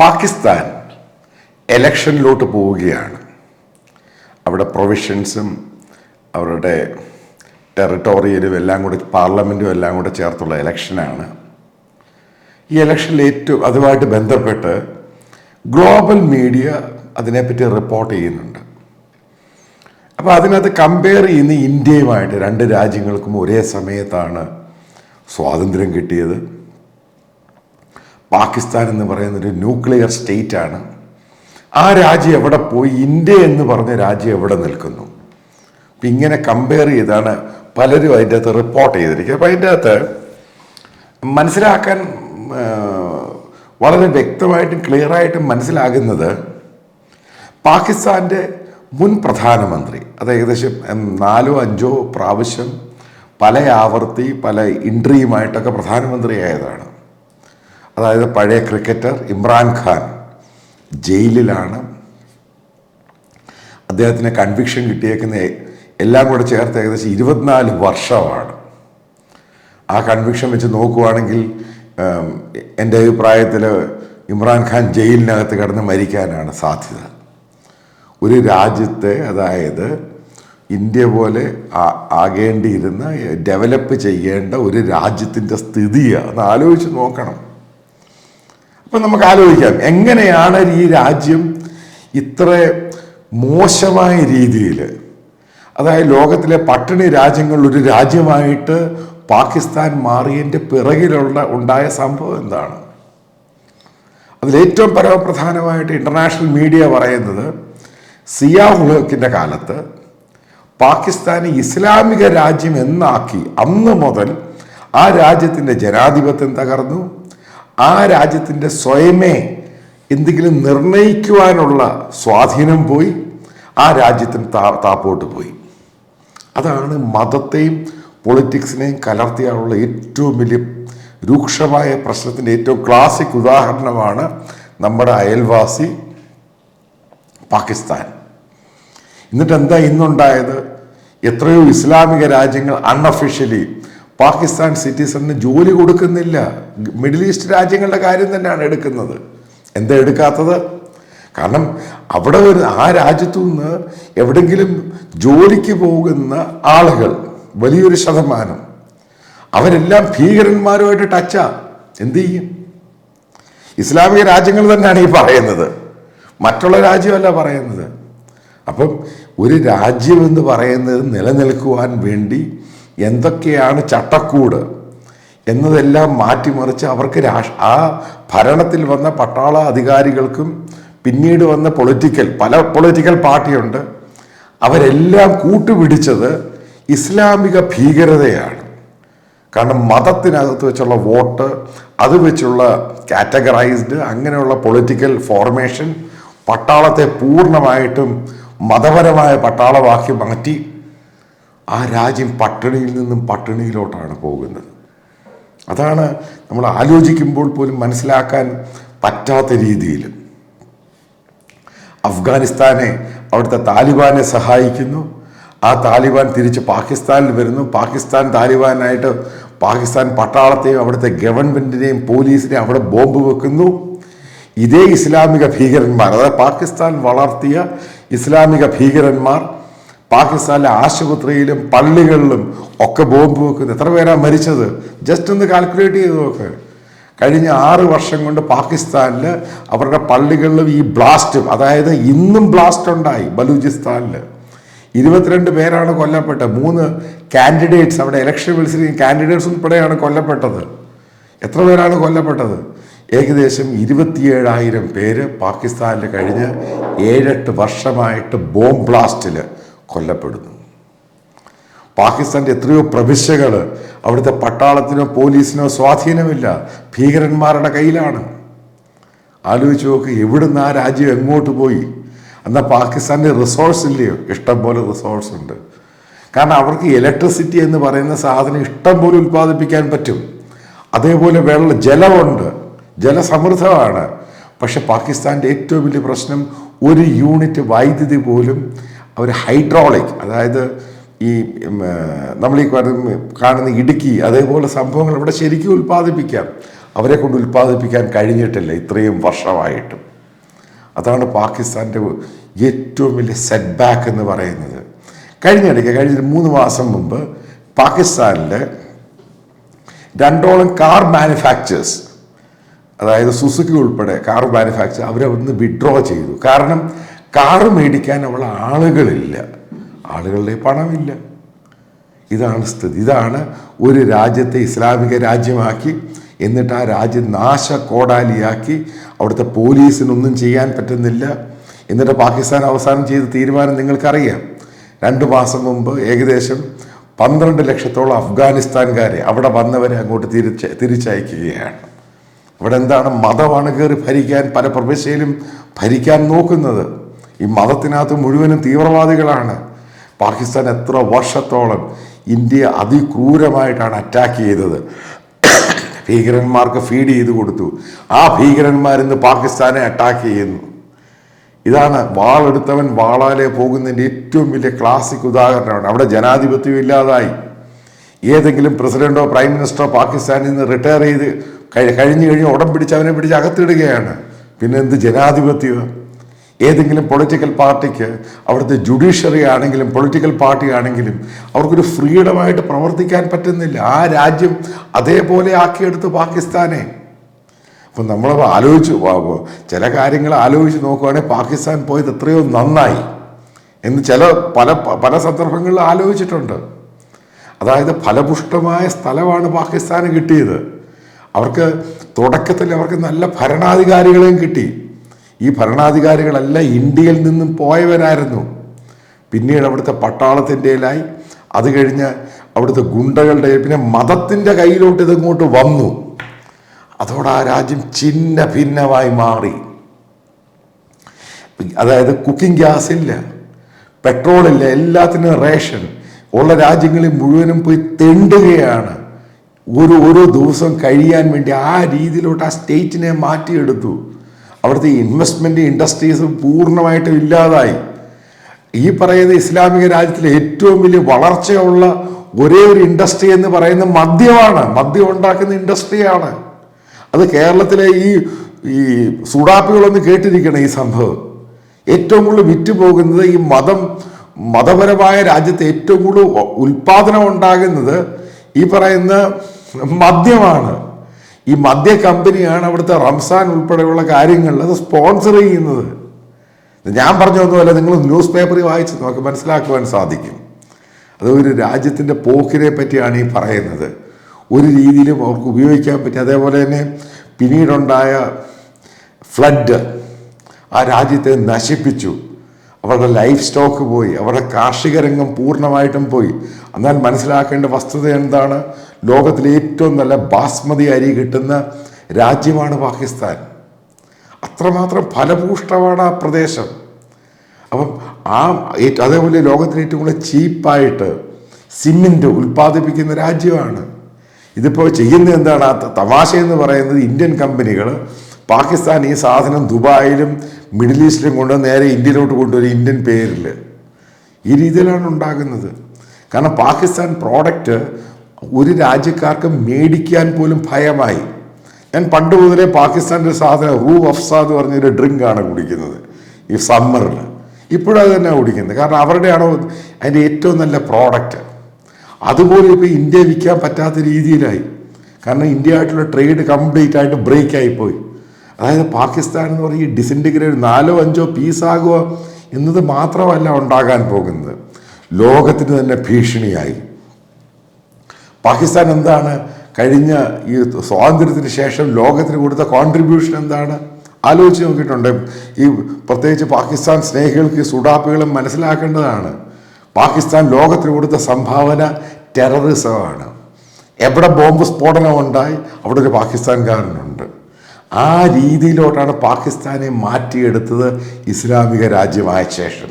പാകിസ്ഥാൻ എലക്ഷനിലോട്ട് പോവുകയാണ്. അവിടെ പ്രൊവിഷൻസും അവരുടെ ടെറിട്ടോറിയലും എല്ലാം കൂടി പാർലമെന്റും എല്ലാം കൂടെ ചേർത്തുള്ള ഇലക്ഷനാണ്. ഈ ഇലക്ഷനിൽ ഏറ്റവും അതുമായിട്ട് ബന്ധപ്പെട്ട് ഗ്ലോബൽ മീഡിയ അതിനെപ്പറ്റി റിപ്പോർട്ട് ചെയ്യുന്നുണ്ട്. അപ്പോൾ അതിനകത്ത് കമ്പയർ ചെയ്യുന്ന ഇന്ത്യയുമായിട്ട് രണ്ട് രാജ്യങ്ങൾക്കും ഒരേ സമയത്താണ് സ്വാതന്ത്ര്യം കിട്ടിയത്. പാകിസ്ഥാൻ എന്ന് പറയുന്ന ഒരു ന്യൂക്ലിയർ സ്റ്റേറ്റ് ആണ്. ആ രാജ്യം എവിടെ പോയി? ഇന്ത്യ എന്ന് പറഞ്ഞ രാജ്യം എവിടെ നിൽക്കുന്നു? അപ്പം ഇങ്ങനെ കമ്പയർ ചെയ്താണ് പലരും അതിന്റെ അകത്ത് റിപ്പോർട്ട് ചെയ്തിരിക്കുക അപ്പം അതിന്റെ അകത്ത് മനസ്സിലാക്കാൻ വളരെ വ്യക്തമായിട്ടും ക്ലിയറായിട്ടും മനസ്സിലാകുന്നത് പാകിസ്ഥാന്റെ മുൻ പ്രധാനമന്ത്രി അത് ഏകദേശം നാലോ അഞ്ചോ പ്രാവശ്യം പല ആവർത്തി പല ഇൻട്രിയുമായിട്ടൊക്കെ പ്രധാനമന്ത്രിയായതാണ്. അതായത് പഴയ ക്രിക്കറ്റർ ഇമ്രാൻഖാൻ ജയിലിലാണ്. അദ്ദേഹത്തിന് കൺവിക്ഷൻ കിട്ടിയേക്കുന്ന എല്ലാം കൂടെ ചേർത്ത് ഏകദേശം ഇരുപത്തിനാല് വർഷമാണ്. ആ കൺവിക്ഷൻ വെച്ച് നോക്കുവാണെങ്കിൽ എന്റെ അഭിപ്രായത്തിൽ ഇമ്രാൻഖാൻ ജയിലിനകത്ത് കിടന്ന് മരിക്കാനാണ് സാധ്യത. ഒരു രാജ്യത്തെ അതായത് ഇന്ത്യ പോലെ ആകേണ്ടിയിരുന്ന ഡെവലപ്പ് ചെയ്യേണ്ട ഒരു രാജ്യത്തിന്റെ സ്ഥിതിയാണ്. ആലോചിച്ച് നോക്കണം. അപ്പം നമുക്ക് ആലോചിക്കാം എങ്ങനെയാണ് ഈ രാജ്യം ഇത്ര മോശമായ രീതിയിൽ അതായത് ലോകത്തിലെ പട്ടിണി രാജ്യങ്ങളിൽ ഒരു രാജ്യമായിട്ട് പാകിസ്ഥാൻ മാറിയതിന്റെ പിറകിലുള്ള ഉണ്ടായ സംഭവം എന്താണ്? അതിലേറ്റവും പരമപ്രധാനമായിട്ട് ഇന്റർനാഷണൽ മീഡിയ പറയുന്നത് സിയാഹുലക്കിന്റെ കാലത്ത് പാകിസ്ഥാനെ ഇസ്ലാമിക രാജ്യം എന്നാക്കി അന്ന് മുതൽ ആ രാജ്യത്തിന്റെ ജനാധിപത്യം തകർന്നു. ആ രാജ്യത്തിന്റെ സ്വയമേ എന്തെങ്കിലും നിർണയിക്കുവാനുള്ള സ്വാധീനം പോയി ആ രാജ്യത്തിന് താ താപ്പോട്ട് പോയി. അതാണ് മതത്തെയും പൊളിറ്റിക്സിനെയും കലർത്തിയാനുള്ള ഏറ്റവും വലിയ രൂക്ഷമായ പ്രശ്നത്തിന്റെ ഏറ്റവും ക്ലാസിക് ഉദാഹരണമാണ് നമ്മുടെ അയൽവാസി പാകിസ്ഥാൻ. എന്നിട്ട് എന്താ ഇന്നുണ്ടായത്? എത്രയോ ഇസ്ലാമിക രാജ്യങ്ങൾ അൺഒഫീഷ്യലി പാകിസ്ഥാൻ സിറ്റിസണിന് ജോലി കൊടുക്കുന്നില്ല. മിഡിൽ ഈസ്റ്റ് രാജ്യങ്ങളുടെ കാര്യം തന്നെയാണ് എടുക്കുന്നത്. എന്താ എടുക്കാത്തത്? കാരണം അവിടെ ഒരു ആ രാജ്യത്തു നിന്ന് എവിടെങ്കിലും ജോലിക്ക് പോകുന്ന ആളുകൾ വലിയൊരു ശതമാനം അവരെല്ലാം ഭീകരന്മാരുമായിട്ട് ടച്ചാ എന്ത് ചെയ്യും? ഇസ്ലാമിക രാജ്യങ്ങൾ തന്നെയാണ് ഈ പറയുന്നത്. മറ്റുള്ള രാജ്യമല്ല പറയുന്നത്. അപ്പം ഒരു രാജ്യം എന്ന് പറയുന്നത് നിലനിൽക്കുവാൻ വേണ്ടി എന്തൊക്കെയാണ് ചട്ടക്കൂട് എന്നതെല്ലാം മാറ്റിമറിച്ച് അവർക്ക് രാഷ് ആ ഭരണത്തിൽ വന്ന പട്ടാള അധികാരികൾക്കും പിന്നീട് വന്ന പൊളിറ്റിക്കൽ പല പൊളിറ്റിക്കൽ പാർട്ടിയുണ്ട്. അവരെല്ലാം കൂട്ടുപിടിച്ചത് ഇസ്ലാമിക ഭീകരതയാണ്. കാരണം മതത്തിനകത്ത് വെച്ചുള്ള വോട്ട് അത് വെച്ചുള്ള കാറ്റഗറൈസ്ഡ് അങ്ങനെയുള്ള പൊളിറ്റിക്കൽ ഫോർമേഷൻ പട്ടാളത്തെ പൂർണമായിട്ടും മതപരമായ പട്ടാളമാക്കി മാറ്റി. ആ രാജ്യം പട്ടിണിയിൽ നിന്നും പട്ടിണിയിലോട്ടാണ് പോകുന്നത്. അതാണ് നമ്മൾ ആലോചിക്കുമ്പോൾ പോലും മനസ്സിലാക്കാൻ പറ്റാത്ത രീതിയിൽ. അഫ്ഗാനിസ്ഥാനെ അവിടുത്തെ താലിബാനെ സഹായിക്കുന്നു. ആ താലിബാൻ തിരിച്ച് പാകിസ്ഥാനിൽ വരുന്നു. പാകിസ്ഥാൻ താലിബാനായിട്ട് പാകിസ്ഥാൻ പട്ടാളത്തെയും അവിടുത്തെ ഗവൺമെന്റിനെയും പോലീസിനെയും അവിടെ ബോംബ് വെക്കുന്നു. ഇതേ ഇസ്ലാമിക ഭീകരന്മാർ അതായത് പാകിസ്ഥാൻ വളർത്തിയ ഇസ്ലാമിക ഭീകരന്മാർ പാകിസ്ഥാനിലെ ആശുപത്രിയിലും പള്ളികളിലും ഒക്കെ ബോംബ് വെക്കുന്നു. എത്ര പേരാണ് മരിച്ചത്? ജസ്റ്റ് ഒന്ന് കാൽക്കുലേറ്റ് ചെയ്ത് നോക്ക്. കഴിഞ്ഞ ആറ് വർഷം കൊണ്ട് പാകിസ്ഥാനിൽ അവരുടെ പള്ളികളിലും ഈ ബ്ലാസ്റ്റും അതായത് ഇന്നും ബ്ലാസ്റ്റ് ഉണ്ടായി ബലൂചിസ്ഥാനിൽ ഇരുപത്തിരണ്ട് പേരാണ് കൊല്ലപ്പെട്ടത്. മൂന്ന് കാൻഡിഡേറ്റ്സ് അവിടെ ഇലക്ഷൻ മത്സരിക്കുന്ന കാൻഡിഡേറ്റ്സ് ഉൾപ്പെടെയാണ് കൊല്ലപ്പെട്ടത്. എത്ര പേരാണ് കൊല്ലപ്പെട്ടത്? ഏകദേശം ഇരുപത്തിയേഴായിരം പേര് പാകിസ്ഥാനിൽ കഴിഞ്ഞ് ഏഴെട്ട് വർഷമായിട്ട് ബോംബ് ബ്ലാസ്റ്റിൽ കൊല്ലപ്പെടുന്നു. പാകിസ്ഥാന്റെ എത്രയോ പ്രവിശ്യകൾ അവിടുത്തെ പട്ടാളത്തിനോ പോലീസിനോ സ്വാധീനമില്ല. ഭീകരന്മാരുടെ കയ്യിലാണ്. ആലോചിച്ച് നോക്ക് എവിടുന്ന് ആ രാജ്യം എങ്ങോട്ട് പോയി? എന്നാൽ പാകിസ്ഥാന്റെ റിസോഴ്സ് ഇല്ലയോ ഇഷ്ടംപോലെ റിസോഴ്സ് ഉണ്ട്. കാരണം അവർക്ക് ഇലക്ട്രിസിറ്റി എന്ന് പറയുന്ന സാധനം ഇഷ്ടം പോലെ ഉൽപ്പാദിപ്പിക്കാൻ പറ്റും. അതേപോലെ വെള്ളം ജലമുണ്ട്. ജലസമൃദ്ധമാണ്. പക്ഷെ പാകിസ്ഥാന്റെ ഏറ്റവും വലിയ പ്രശ്നം ഒരു യൂണിറ്റ് വൈദ്യുതി പോലും അവർ ഹൈഡ്രോളിക് അതായത് ഈ നമ്മൾ ഈ കാണുന്ന- ഇടുക്കി അതേപോലെ സംഭവങ്ങൾ ഇവിടെ ശരിക്കും ഉൽപ്പാദിപ്പിക്കാം. അവരെ കൊണ്ട് ഉൽപ്പാദിപ്പിക്കാൻ കഴിഞ്ഞിട്ടില്ല ഇത്രയും വർഷമായിട്ടും. അതാണ് പാകിസ്ഥാന്റെ ഏറ്റവും വലിയ സെറ്റ് ബാക്ക് എന്ന് പറയുന്നത്. കഴിഞ്ഞിടയ്ക്ക് കഴിഞ്ഞ മൂന്ന് മാസം മുമ്പ് പാകിസ്ഥാനിൽ രണ്ടോളം കാർ മാനുഫാക്ചേഴ്സ് അതായത് സുസുക്കി ഉൾപ്പെടെ കാർ മാനുഫാക്ചർ അവരെ ഒന്ന് വിഡ്രോ ചെയ്തു. കാരണം കാറ് മേടിക്കാൻ അവൾ ആളുകളില്ല. ആളുകളുടെ പണമില്ല. ഇതാണ് സ്ഥിതി. ഇതാണ് ഒരു രാജ്യത്തെ ഇസ്ലാമിക രാജ്യമാക്കി എന്നിട്ട് ആ രാജ്യം നാശക്കോടാലിയാക്കി അവിടുത്തെ പോലീസിനൊന്നും ചെയ്യാൻ പറ്റുന്നില്ല. എന്നിട്ട് പാകിസ്ഥാൻ അവസാനം ചെയ്ത തീരുമാനം നിങ്ങൾക്കറിയാം. രണ്ട് മാസം മുമ്പ് ഏകദേശം പന്ത്രണ്ട് ലക്ഷത്തോളം അഫ്ഗാനിസ്ഥാൻകാരെ അവിടെ വന്നവരെ അങ്ങോട്ട് തിരിച്ച് തിരിച്ചയക്കുകയാണ്. ഇവിടെ എന്താണ് മതമാണ് കയറി ഭരിക്കാൻ പല പ്രവിശ്യയിലും ഭരിക്കാൻ നോക്കുന്നത്. ഈ മതത്തിനകത്ത് മുഴുവനും തീവ്രവാദികളാണ്. പാകിസ്ഥാൻ എത്ര വർഷത്തോളം ഇന്ത്യ അതിക്രൂരമായിട്ടാണ് അറ്റാക്ക് ചെയ്തത്. ഭീകരന്മാർക്ക് ഫീഡ് ചെയ്ത് കൊടുത്തു. ആ ഭീകരന്മാരിന്ന് പാകിസ്ഥാനെ അറ്റാക്ക് ചെയ്യുന്നു. ഇതാണ് വാളെടുത്തവൻ വാളാലെ പോകുന്നതിന്റെ ഏറ്റവും വലിയ ക്ലാസിക് ഉദാഹരണമാണ്. അവിടെ ജനാധിപത്യം ഇല്ലാതായി. ഏതെങ്കിലും പ്രസിഡന്റോ പ്രൈം മിനിസ്റ്ററോ പാകിസ്ഥാനിൽ നിന്ന് റിട്ടയർ ചെയ്ത് കഴിഞ്ഞു കഴിഞ്ഞ് ഉടം പിടിച്ച് അവനെ പിടിച്ച് അകത്തിടുകയാണ്. പിന്നെ എന്ത് ജനാധിപത്യം? ഏതെങ്കിലും പൊളിറ്റിക്കൽ പാർട്ടിക്ക് അവിടുത്തെ ജുഡീഷ്യറി ആണെങ്കിലും പൊളിറ്റിക്കൽ പാർട്ടി ആണെങ്കിലും അവർക്കൊരു ഫ്രീഡമായിട്ട് പ്രവർത്തിക്കാൻ പറ്റുന്നില്ല. ആ രാജ്യം അതേപോലെ ആക്കിയെടുത്ത് പാകിസ്ഥാനെ. അപ്പം നമ്മൾ ആലോചിച്ച് ചില കാര്യങ്ങൾ ആലോചിച്ച് നോക്കുകയാണെങ്കിൽ പാകിസ്ഥാൻ പോയത് എത്രയോ നന്നായി എന്ന് ചില പല പല സന്ദർഭങ്ങളിൽ ആലോചിച്ചിട്ടുണ്ട്. അതായത് ഫലപുഷ്ടമായ സ്ഥലമാണ് പാകിസ്ഥാന് കിട്ടിയത്. അവർക്ക് തുടക്കത്തിൽ അവർക്ക് നല്ല ഭരണാധികാരികളെയും കിട്ടി. ഈ ഭരണാധികാരികളല്ല ഇന്ത്യയിൽ നിന്നും പോയവരായിരുന്നു. പിന്നീട് അവിടുത്തെ പട്ടാളത്തിന്റെയിലായി അത് കഴിഞ്ഞ് അവിടുത്തെ ഗുണ്ടകളുടെ പിന്നെ മതത്തിന്റെ കയ്യിലോട്ട് ഇതിങ്ങോട്ട് വന്നു. അതോടെ ആ രാജ്യം ചിന്ന ഭിന്നമായി മാറി. അതായത് കുക്കിംഗ് ഗ്യാസ് ഇല്ല പെട്രോൾ ഇല്ല എല്ലാത്തിനും റേഷൻ. ഉള്ള രാജ്യങ്ങളിൽ മുഴുവനും പോയി തെണ്ടുകയാണ്. ഒരു ഓരോ ദിവസം കഴിയാൻ വേണ്ടി ആ രീതിയിലോട്ട് ആ സ്റ്റേറ്റിനെ മാറ്റിയെടുത്തു. അവിടുത്തെ ഇൻവെസ്റ്റ്മെന്റ് ഇൻഡസ്ട്രീസ് പൂർണമായിട്ടും ഇല്ലാതായി. ഈ പറയുന്ന ഇസ്ലാമിക രാജ്യത്തിലെ ഏറ്റവും വലിയ വളർച്ചയുള്ള ഒരേ ഒരു ഇൻഡസ്ട്രി എന്ന് പറയുന്ന മദ്യമാണ്. മദ്യം ഉണ്ടാക്കുന്ന ഇൻഡസ്ട്രിയാണ് അത് കേരളത്തിലെ ഈ ഈ സുഡാപ്പികളൊന്ന് കേട്ടിരിക്കണം ഈ സംഭവം. ഏറ്റവും കൂടുതൽ വിറ്റ് പോകുന്നത് ഈ മതം മതപരമായ രാജ്യത്ത് ഏറ്റവും കൂടുതൽ ഉൽപാദനം ഉണ്ടാകുന്നത് ഈ പറയുന്ന മദ്യമാണ്. ഈ മദ്യ കമ്പനിയാണ് അവിടുത്തെ റംസാൻ ഉൾപ്പെടെയുള്ള കാര്യങ്ങളിൽ അത് സ്പോൺസർ ചെയ്യുന്നത്. ഞാൻ പറഞ്ഞതൊന്നുമല്ല നിങ്ങൾ ന്യൂസ് പേപ്പറിൽ വായിച്ച് നോക്കി മനസ്സിലാക്കുവാൻ സാധിക്കും. അത് ഒരു രാജ്യത്തിന്റെ പോക്കിനെ പറ്റിയാണ് ഈ പറയുന്നത്. ഒരു രീതിയിലും അവർക്ക് ഉപയോഗിക്കാൻ പറ്റി അതേപോലെ തന്നെ പിന്നീടുണ്ടായ ഫ്ലഡ് ആ രാജ്യത്തെ നശിപ്പിച്ചു. അവരുടെ ലൈഫ് സ്റ്റോക്ക് പോയി. അവരുടെ കാർഷിക രംഗം പൂർണമായിട്ടും പോയി. എന്നാൽ മനസ്സിലാക്കേണ്ട വസ്തുത എന്താണ്? ലോകത്തിലെ ഏറ്റവും നല്ല ബാസ്മതി അരി കിട്ടുന്ന രാജ്യമാണ് പാകിസ്ഥാൻ. അത്രമാത്രം ഫലഭൂഷ്ടമാണ് ആ പ്രദേശം. അപ്പം ആ അതേപോലെ ലോകത്തിലെ ഏറ്റവും കൂടുതൽ ചീപ്പായിട്ട് സിമെന്റ് ഉൽപ്പാദിപ്പിക്കുന്ന രാജ്യമാണ്. ഇതിപ്പോൾ ചെയ്യുന്നത് എന്താണ്? ആ തമാശ എന്ന് പറയുന്നത് ഇന്ത്യൻ കമ്പനികൾ പാകിസ്ഥാൻ ഈ സാധനം ദുബായിലും മിഡിൽ ഈസ്റ്റിലും കൊണ്ട് നേരെ ഇന്ത്യയിലോട്ട് കൊണ്ടുവരും ഇന്ത്യൻ പേരിൽ ഈ രീതിയിലാണ് ഉണ്ടാകുന്നത്. കാരണം പാകിസ്ഥാൻ പ്രോഡക്റ്റ് ഒരു രാജ്യക്കാർക്ക് മേടിക്കാൻ പോലും ഭയമായി. ഞാൻ പണ്ട് മുതലേ പാകിസ്ഥാന്റെ സാധനം റൂ അഫ്സ എന്ന് പറഞ്ഞൊരു ഡ്രിങ്കാണ് കുടിക്കുന്നത്. ഈ സമ്മറിൽ. ഇപ്പോഴും അത് തന്നെ കുടിക്കുന്നത്. കാരണം അവരുടെയാണോ അതിന്റെ ഏറ്റവും നല്ല പ്രോഡക്റ്റ്. അതുപോലെ ഇപ്പോൾ ഇന്ത്യ വിൽക്കാൻ പറ്റാത്ത രീതിയിലായി. കാരണം ഇന്ത്യ ആയിട്ടുള്ള ട്രേഡ് കംപ്ലീറ്റ് ആയിട്ട് ബ്രേക്ക് ആയിപ്പോയി അതായത് പാകിസ്ഥാൻ എന്ന് പറഞ്ഞ ഈ ഡിസിന്റിഗ്രേറ്റ് നാലോ അഞ്ചോ പീസാകുക എന്നത് മാത്രമല്ല ഉണ്ടാകാൻ പോകുന്നത്. ലോകത്തിന് തന്നെ ഭീഷണിയായി. പാകിസ്ഥാൻ എന്താണ്? കഴിഞ്ഞ ഈ സ്വാതന്ത്ര്യത്തിന് ശേഷം ലോകത്തിന് കൊടുത്ത കോൺട്രിബ്യൂഷൻ എന്താണ്? ആലോചിച്ച് നോക്കിയിട്ടുണ്ട്. ഈ പ്രത്യേകിച്ച് പാകിസ്ഥാൻ സ്നേഹികൾക്ക് സുഡാപ്പികളും മനസ്സിലാക്കേണ്ടതാണ്. പാകിസ്ഥാൻ ലോകത്തിന് കൊടുത്ത സംഭാവന ടെററിസമാണ് എവിടെ ബോംബ് സ്ഫോടനം ഉണ്ടായി അവിടെ ഒരു പാകിസ്ഥാൻകാരനുണ്ട്. ആ രീതിയിലോട്ടാണ് പാകിസ്ഥാനെ മാറ്റിയെടുത്തത് ഇസ്ലാമിക രാജ്യമായ ശേഷം.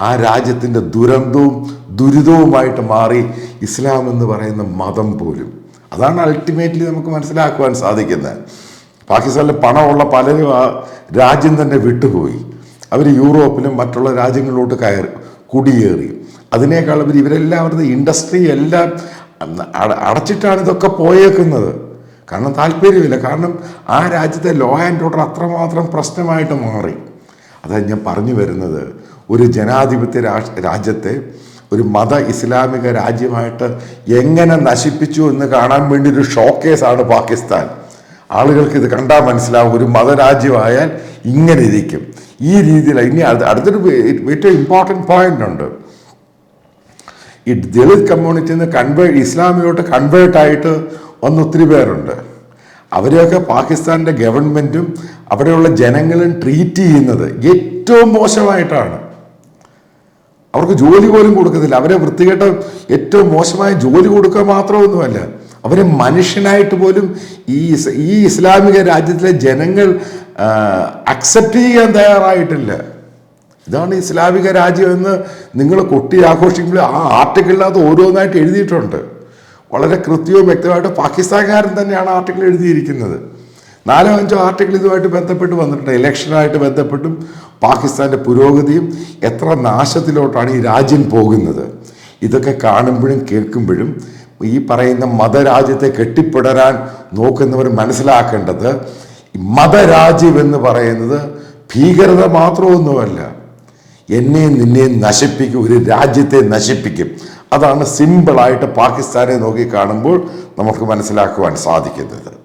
ആ രാജ്യത്തിന്റെ ദുരന്തവും ദുരിതവുമായിട്ട് മാറി ഇസ്ലാം എന്ന് പറയുന്ന മതം പോലും. അതാണ് അൾട്ടിമേറ്റ്ലി നമുക്ക് മനസ്സിലാക്കുവാൻ സാധിക്കുന്നത്. പാകിസ്ഥാനിലെ പണമുള്ള പലരും ആ രാജ്യം തന്നെ വിട്ടുപോയി. അവർ യൂറോപ്പിലും മറ്റുള്ള രാജ്യങ്ങളിലോട്ട് കയറി കുടിയേറി. അതിനേക്കാൾ അവർ ഇവരെല്ലാം അവരുടെ ഇൻഡസ്ട്രി എല്ലാം അടച്ചിട്ടാണ് ഇതൊക്കെ പോയേക്കുന്നത്. കാരണം താല്പര്യമില്ല. കാരണം ആ രാജ്യത്തെ ലോ ആൻഡ് ഓർഡർ അത്രമാത്രം പ്രശ്നമായിട്ട് മാറി. അതായത് ഞാൻ പറഞ്ഞു വരുന്നത് ഒരു ജനാധിപത്യ രാജ്യത്തെ ഒരു മത ഇസ്ലാമിക രാജ്യമായിട്ട് എങ്ങനെ നശിപ്പിച്ചു എന്ന് കാണാൻ വേണ്ടി ഒരു ഷോക്കേസാണ് പാകിസ്ഥാൻ. ആളുകൾക്ക് ഇത് കണ്ടാൽ മനസ്സിലാവും ഒരു മതരാജ്യമായാൽ ഇങ്ങനെ ഇരിക്കും. ഈ രീതിയിൽ ഇനി അടുത്തൊരു ഏറ്റവും ഇമ്പോർട്ടന്റ് പോയിന്റ് ഉണ്ട്. ഈ ദളിത് കമ്മ്യൂണിറ്റിയിൽ നിന്ന് കൺവേർട്ട് ഇസ്ലാമിലോട്ട് കൺവേർട്ട് ആയിട്ട് വന്ന ഒത്തിരി പേരുണ്ട്. അവരെയൊക്കെ പാകിസ്ഥാന്റെ ഗവൺമെന്റും അവിടെയുള്ള ജനങ്ങളും ട്രീറ്റ് ചെയ്യുന്നത് ഏറ്റവും മോശമായിട്ടാണ്. അവർക്ക് ജോലി പോലും കൊടുക്കത്തില്ല. അവരെ വൃത്തികെട്ട ഏറ്റവും മോശമായ ജോലി കൊടുക്കുക മാത്രമൊന്നുമല്ല അവരെ മനുഷ്യനായിട്ട് പോലും ഈ ഈ ഇസ്ലാമിക രാജ്യത്തിലെ ജനങ്ങൾ അക്സെപ്റ്റ് ചെയ്യാൻ തയ്യാറായിട്ടില്ല. ഇതാണ് ഇസ്ലാമിക രാജ്യം എന്ന് നിങ്ങൾ കൊട്ടി ആഘോഷിക്കുമ്പോൾ ആ ആർട്ടിക്കിളിനകത്ത് ഓരോന്നായിട്ട് എഴുതിയിട്ടുണ്ട്. വളരെ കൃത്യവും വ്യക്തമായിട്ട് പാകിസ്ഥാൻകാരൻ തന്നെയാണ് ആർട്ടിക്കിൾ എഴുതിയിരിക്കുന്നത്. നാലോ അഞ്ചോ ആർട്ടിക്കിൾ ഇതുമായിട്ട് ബന്ധപ്പെട്ട് വന്നിട്ടുണ്ട്. ഇലക്ഷനായിട്ട് ബന്ധപ്പെട്ടും പാകിസ്ഥാന്റെ പുരോഗതിയും എത്ര നാശത്തിലോട്ടാണ് ഈ രാജ്യം പോകുന്നത്. ഇതൊക്കെ കാണുമ്പോഴും കേൾക്കുമ്പോഴും ഈ പറയുന്ന മതരാജ്യത്തെ കെട്ടിപ്പിടരാൻ നോക്കുന്നവർ മനസ്സിലാക്കേണ്ടത് മതരാജ്യം എന്ന് പറയുന്നത് ഭീകരത മാത്രമൊന്നുമല്ല. എന്നെയും നിന്നെയും നശിപ്പിക്കും ഒരു രാജ്യത്തെ നശിപ്പിക്കും. അതാണ് സിമ്പിളായിട്ട് പാകിസ്ഥാനെ നോക്കി കാണുമ്പോൾ നമുക്ക് മനസ്സിലാക്കുവാൻ സാധിക്കുന്നത്.